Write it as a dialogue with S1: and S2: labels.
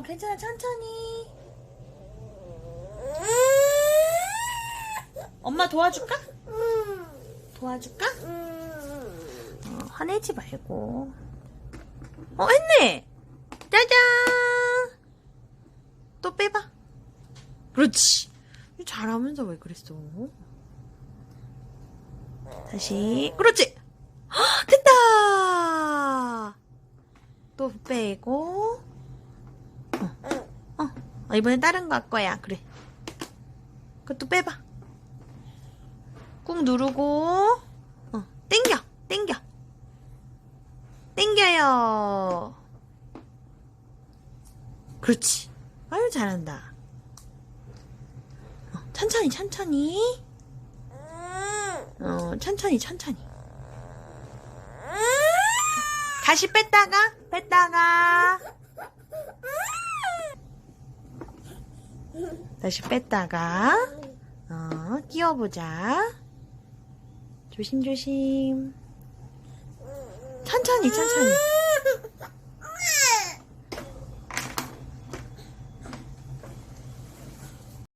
S1: 어, 괜찮아. 천천히. 엄마 도와줄까? 도와줄까? 어, 화내지 말고. 어, 했네! 짜잔! 또 빼봐. 그렇지. 잘하면서 왜 그랬어? 다시. 그렇지! 헉, 됐다! 또 빼고. 어, 이번엔 다른 거 할 거야. 그래. 그것도 빼봐. 꾹 누르고, 어, 땡겨, 땡겨. 땡겨요. 그렇지. 아유, 잘한다. 어, 천천히, 천천히. 어, 천천히, 천천히. 다시 뺐다가, 뺐다가. 다시 뺐다가, 어, 끼워보자. 조심조심. 천천히, 천천히.